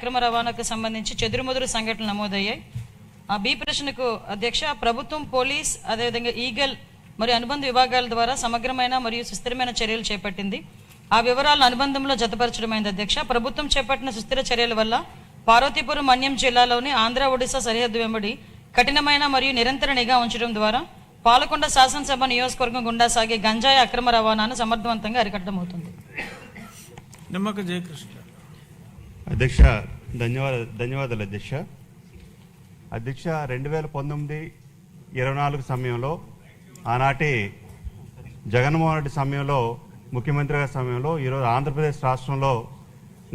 అక్రమ రవాణాకు సంబంధించి చెదురుమదురు సంఘటనలు నమోదయ్యాయి. ఆ బి ప్రశ్నకు అధ్యక్ష ప్రభుత్వం పోలీస్ అదేవిధంగా ఈగల్ మరియు అనుబంధ విభాగాల ద్వారా సమగ్రమైన మరియు సుస్థిరమైన చర్యలు చేపట్టింది. ఆ వివరాలను అనుబంధంలో జతపరచడమైంది అధ్యక్ష. ప్రభుత్వం చేపట్టిన సుస్థిర చర్యల వల్ల పార్వతీపురం మన్యం జిల్లాలోని ఆంధ్ర ఒడిశా సరిహద్దు వెంబడి కఠినమైన మరియు నిరంతర నిఘా ఉంచడం ద్వారా పాలకొండ శాసనసభ నియోజకవర్గం గుండా సాగే గంజాయి అక్రమ రవాణాను సమర్థవంతంగా అరికట్టడం అవుతుంది. నిమ్మక జయకృష్ణ. అధ్యక్ష ధన్యవాద ధన్యవాదాలు అధ్యక్ష. అధ్యక్ష రెండు వేల పంతొమ్మిది ఇరవై నాలుగు సమయంలో ఆనాటి జగన్మోహన్ రెడ్డి సమయంలో ముఖ్యమంత్రి గారి సమయంలో ఈరోజు ఆంధ్రప్రదేశ్ రాష్ట్రంలో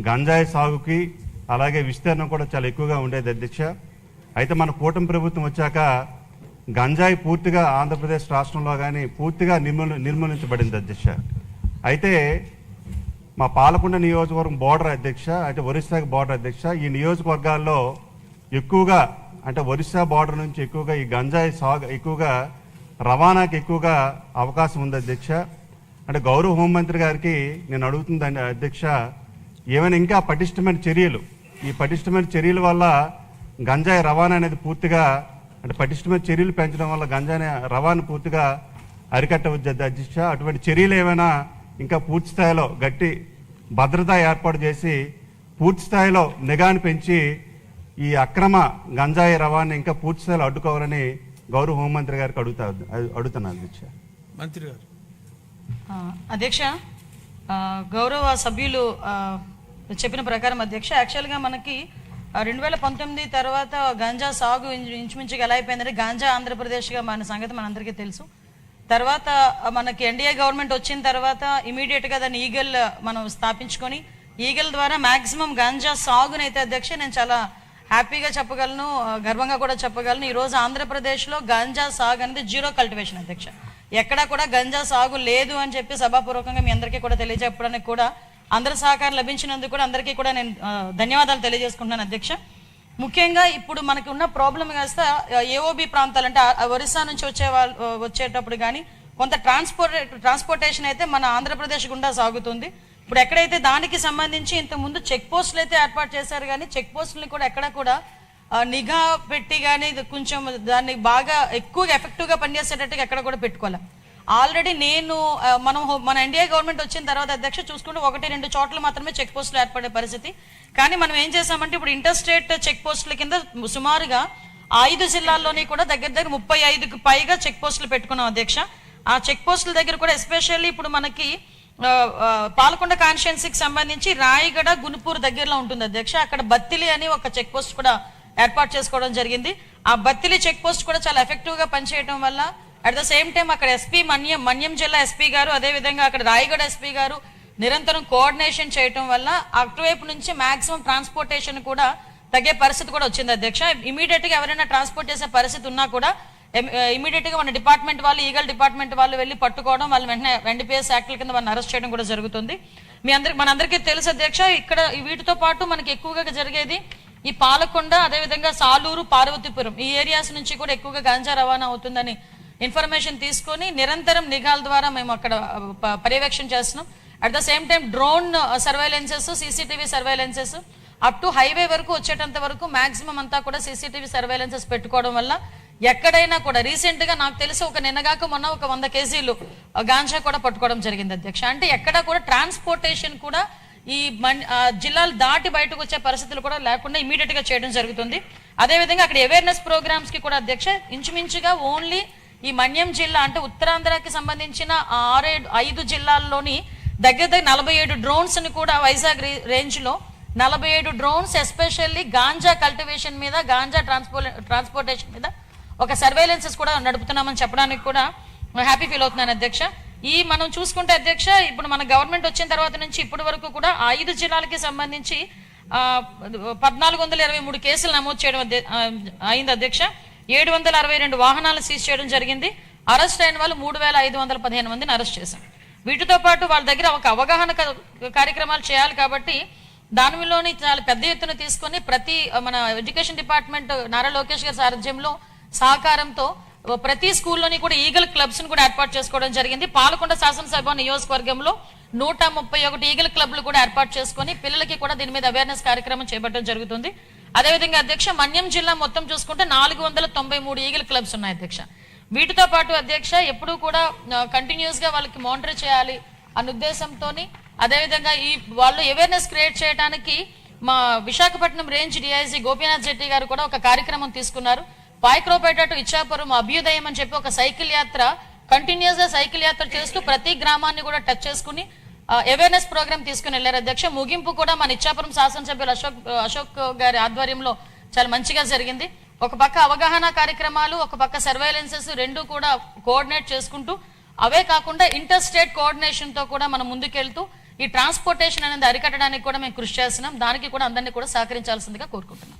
గంజాయి సాగుకి అలాగే విస్తీర్ణం కూడా చాలా ఎక్కువగా ఉండేది అధ్యక్ష. అయితే మన కూటమి ప్రభుత్వం వచ్చాక గంజాయి పూర్తిగా ఆంధ్రప్రదేశ్ రాష్ట్రంలో కానీ పూర్తిగా నిర్మూల నిర్మూలించబడింది అధ్యక్ష. అయితే మా పాలకొండ నియోజకవర్గం బోర్డర్ అధ్యక్ష అంటే ఒరిస్సాకి బోర్డర్ అధ్యక్ష ఈ నియోజకవర్గాల్లో ఎక్కువగా అంటే ఒరిస్సా బార్డర్ నుంచి ఎక్కువగా ఈ గంజాయి సాగు ఎక్కువగా రవాణాకి ఎక్కువగా అవకాశం ఉంది అధ్యక్ష. అంటే గౌరవ హోంమంత్రి గారికి నేను అడుగుతుందండి అధ్యక్ష ఏమైనా ఇంకా పటిష్టమైన చర్యలు ఈ పటిష్టమైన చర్యల వల్ల గంజాయి రవాణా అనేది పూర్తిగా అంటే పటిష్టమైన చర్యలు పెంచడం వల్ల గంజాయి రవాణా పూర్తిగా అరికట్టవచ్చు అధ్యక్ష? అటువంటి చర్యలు ఏమైనా ఇంకా పూర్తి స్థాయిలో గట్టి భద్రత ఏర్పాటు చేసి పూర్తి స్థాయిలో నిఘాను పెంచి ఈ అక్రమ గంజాయి రవాణా ఇంకా పూర్తి స్థాయిలో అడ్డుకోవాలని గౌరవ హోంమంత్రి గారికి అడుగుతా అడుగుతున్నాను అధ్యక్ష మంత్రి గారు. ఆ, అధ్యక్ష గౌరవ సభ్యులు చెప్పిన ప్రకారం అధ్యక్ష యాక్చువల్గా మనకి రెండు వేల పంతొమ్మిది తర్వాత గాంజా సాగు ఇంచు- ఇంచుమించుగా ఎలా అయిపోయిందంటే గాంజా ఆంధ్రప్రదేశ్గా మన సంగతి మనందరికీ తెలుసు. తర్వాత మనకి ఎన్డీఏ గవర్నమెంట్ వచ్చిన తర్వాత ఇమీడియట్గా దాన్ని ఈగల్ మనం స్థాపించుకొని ఈగల్ ద్వారా మ్యాక్సిమం గాంజా సాగునైతే అధ్యక్ష నేను చాలా హ్యాపీగా చెప్పగలను గర్వంగా కూడా చెప్పగలను. ఈరోజు ఆంధ్రప్రదేశ్లో గంజా సాగు అనేది జీరో కల్టివేషన్ అధ్యక్ష. ఎక్కడా కూడా గంజా సాగు లేదు అని చెప్పి సభాపూర్వకంగా మీ అందరికీ కూడా తెలియజెప్పడానికి కూడా అందరి సహకారం లభించినందుకు కూడా అందరికీ కూడా నేను ధన్యవాదాలు తెలియజేసుకుంటున్నాను అధ్యక్ష. ముఖ్యంగా ఇప్పుడు మనకు ఉన్న ప్రాబ్లం కాస్త ఏఓబి ప్రాంతాలు అంటే ఒరిస్సా నుంచి వచ్చే వాళ్ళు వచ్చేటప్పుడు కానీ కొంత ట్రాన్స్పోర్ట్ ట్రాన్స్పోర్టేషన్ అయితే మన ఆంధ్రప్రదేశ్ గుండా సాగుతుంది. ఇప్పుడు ఎక్కడైతే దానికి సంబంధించి ఇంతకుముందు చెక్ పోస్టులు అయితే ఏర్పాటు చేశారు కానీ చెక్ పోస్టులని కూడా ఎక్కడ కూడా నిఘా పెట్టి కానీ కొంచెం దాన్ని బాగా ఎక్కువగా ఎఫెక్టివ్గా పనిచేసేటట్టుగా ఎక్కడ కూడా పెట్టుకోవాలి ఆల్రెడీ నేను మనం మన ఎన్డీఏ గవర్నమెంట్ వచ్చిన తర్వాత అధ్యక్ష చూసుకుంటే ఒకటి రెండు చోట్ల మాత్రమే చెక్ పోస్టులు ఏర్పడే పరిస్థితి. కానీ మనం ఏం చేసామంటే ఇప్పుడు ఇంటర్ స్టేట్ చెక్ పోస్టుల కింద సుమారుగా ఐదు జిల్లాల్లోని కూడా దగ్గర దగ్గర ముప్పై ఐదుకు పైగా చెక్ పోస్టులు పెట్టుకున్నాం అధ్యక్ష. ఆ చెక్ పోస్టుల దగ్గర కూడా ఎస్పెషల్లీ ఇప్పుడు మనకి పాలకొండ కాన్స్టిట్యున్సీకి సంబంధించి రాయగడ గునుపూర్ దగ్గరలో ఉంటుంది అధ్యక్ష. అక్కడ బత్తిలి అని ఒక చెక్ పోస్ట్ కూడా ఏర్పాటు చేసుకోవడం జరిగింది. ఆ బత్తిలి చెక్ పోస్ట్ కూడా చాలా ఎఫెక్టివ్గా పనిచేయడం వల్ల అట్ ద సేమ్ టైం అక్కడ ఎస్పీ మన్యం మన్యం జిల్లా ఎస్పీ గారు అదేవిధంగా అక్కడ రాయగడ ఎస్పీ గారు నిరంతరం కోఆర్డినేషన్ చేయటం వల్ల అటువైపు నుంచి మాక్సిమం ట్రాన్స్పోర్టేషన్ కూడా తగ్గే పరిస్థితి కూడా వచ్చింది అధ్యక్ష. ఇమీడియట్గా ఎవరైనా ట్రాన్స్పోర్ట్ చేసే పరిస్థితి ఉన్నా కూడా ఇమీడియట్ uh, గా మన డిపార్ట్మెంట్ వాళ్ళు ఈగల్ డిపార్ట్మెంట్ వాళ్ళు వెళ్ళి పట్టుకోవడం వాళ్ళు వెంటనే ఎన్డీపీఎస్ యాక్ట్ల కింద వాళ్ళని అరెస్ట్ చేయడం కూడా జరుగుతుంది. మీ అందరికి మనందరికీ తెలుసు అధ్యక్ష ఇక్కడ వీటితో పాటు మనకి ఎక్కువగా జరిగేది ఈ పాలకొండ అదేవిధంగా సాలూరు పార్వతీపురం ఈ ఏరియాస్ నుంచి కూడా ఎక్కువగా గంజా రవాణా అవుతుందని ఇన్ఫర్మేషన్ తీసుకొని నిరంతరం నిఘాల ద్వారా మేము అక్కడ ప- పర్యవేక్షణ చేస్తున్నాం. At the same time drone surveillances CCTV surveillances up to highway వరకు వచ్చేటంత వరకు మాక్సిమం అంతా కూడా సీసీటీవీ సర్వైలెన్సెస్ పెట్టుకోవడం వల్ల ఎక్కడైనా కూడా రీసెంట్గా నాకు తెలిసి ఒక నిన్నగాక మొన్న ఒక వంద కేజీలు గాంజా కూడా పట్టుకోవడం జరిగింది అధ్యక్ష. అంటే ఎక్కడ కూడా ట్రాన్స్పోర్టేషన్ కూడా ఈ మన్ జిల్లాలు దాటి బయటకు వచ్చే పరిస్థితులు కూడా లేకుండా ఇమీడియట్గా చేయడం జరుగుతుంది. అదేవిధంగా అక్కడ అవేర్నెస్ ప్రోగ్రామ్స్కి కూడా అధ్యక్ష ఇంచుమించుగా ఓన్లీ ఈ మన్యం జిల్లా అంటే ఉత్తరాంధ్రకి సంబంధించిన ఆ ఆరేడు ఐదు జిల్లాల్లోని దగ్గర దగ్గర నలభై ఏడు డ్రోన్స్ని కూడా వైజాగ్ రే- రేంజ్లో నలభై ఏడు డ్రోన్స్ ఎస్పెషల్లీ గాంజా కల్టివేషన్ మీద గాంజా ట్రాన్స్పో ట్రాన్స్పోర్టేషన్ మీద ఒక సర్వేలెన్సెస్ కూడా నడుపుతున్నామని చెప్పడానికి కూడా హ్యాపీ ఫీల్ అవుతున్నాను అధ్యక్ష. ఈ మనం చూసుకుంటే అధ్యక్ష ఇప్పుడు మన గవర్నమెంట్ వచ్చిన తర్వాత నుంచి ఇప్పటి వరకు కూడా ఆ ఐదు జిల్లాలకి సంబంధించి పద్నాలుగు వందల ఇరవై మూడు కేసులు నమోదు చేయడం అయింది అధ్యక్ష. ఏడు వందల అరవై రెండు వాహనాలు సీజ్ చేయడం జరిగింది. అరెస్ట్ అయిన వాళ్ళు మూడు వేల ఐదు వందల పదిహేను మందిని అరెస్ట్ చేశాం. వీటితో పాటు వాళ్ళ దగ్గర ఒక అవగాహన కార్యక్రమాలు చేయాలి కాబట్టి దానిలోని చాలా పెద్ద ఎత్తున తీసుకొని ప్రతి మన ఎడ్యుకేషన్ డిపార్ట్మెంట్ నారా లోకేష్ గారి సారథ్యంలో సహకారంతో ప్రతి స్కూల్లోని కూడా ఈగల్ క్లబ్స్ కూడా ఏర్పాటు చేసుకోవడం జరిగింది. పాలకొండ శాసనసభ నియోజకవర్గంలో నూట ముప్పై ఒకటి ఈగల్ క్లబ్లు కూడా ఏర్పాటు చేసుకొని పిల్లలకి కూడా దీని మీద అవేర్నెస్ కార్యక్రమం చేపట్టడం జరుగుతుంది. అదేవిధంగా అధ్యక్ష మన్యం జిల్లా మొత్తం చూసుకుంటే నాలుగు వందల తొంభై మూడు ఈగిల్ క్లబ్స్ ఉన్నాయి అధ్యక్ష. వీటితో పాటు అధ్యక్ష ఎప్పుడూ కూడా కంటిన్యూస్గా వాళ్ళకి మానిటర్ చేయాలి అన్న ఉద్దేశంతో అదేవిధంగా ఈ వాళ్ళు అవేర్నెస్ క్రియేట్ చేయడానికి మా విశాఖపట్నం రేంజ్ డిఐజీ గోపీనాథ్ జెట్టి గారు కూడా ఒక కార్యక్రమం తీసుకున్నారు. పాయక్రోపేట టు ఇచ్చాపురం అభ్యుదయం అని చెప్పి ఒక సైకిల్ యాత్ర కంటిన్యూస్గా సైకిల్ యాత్ర చేస్తూ ప్రతి గ్రామాన్ని కూడా టచ్ చేసుకుని అవేర్నెస్ ప్రోగ్రామ్ తీసుకుని వెళ్ళారు. అధ్యక్ష ముగింపు కూడా మన ఇచ్చాపురం శాసనసభ్యులు అశోక్ అశోక్ గారి ఆధ్వర్యంలో చాలా మంచిగా జరిగింది. ఒక పక్క అవగాహన కార్యక్రమాలు ఒక పక్క సర్వైలెన్సెస్ రెండు కూడా కోఆర్డినేట్ చేసుకుంటూ అవే కాకుండా ఇంటర్ స్టేట్ కోఆర్డినేషన్తో కూడా మనం ముందుకెళ్తూ ఈ ట్రాన్స్పోర్టేషన్ అనేది అరికట్టడానికి కూడా మేము కృషి చేస్తున్నాం. దానికి కూడా అందరినీ కూడా సహకరించాల్సిందిగా కోరుకుంటున్నాం.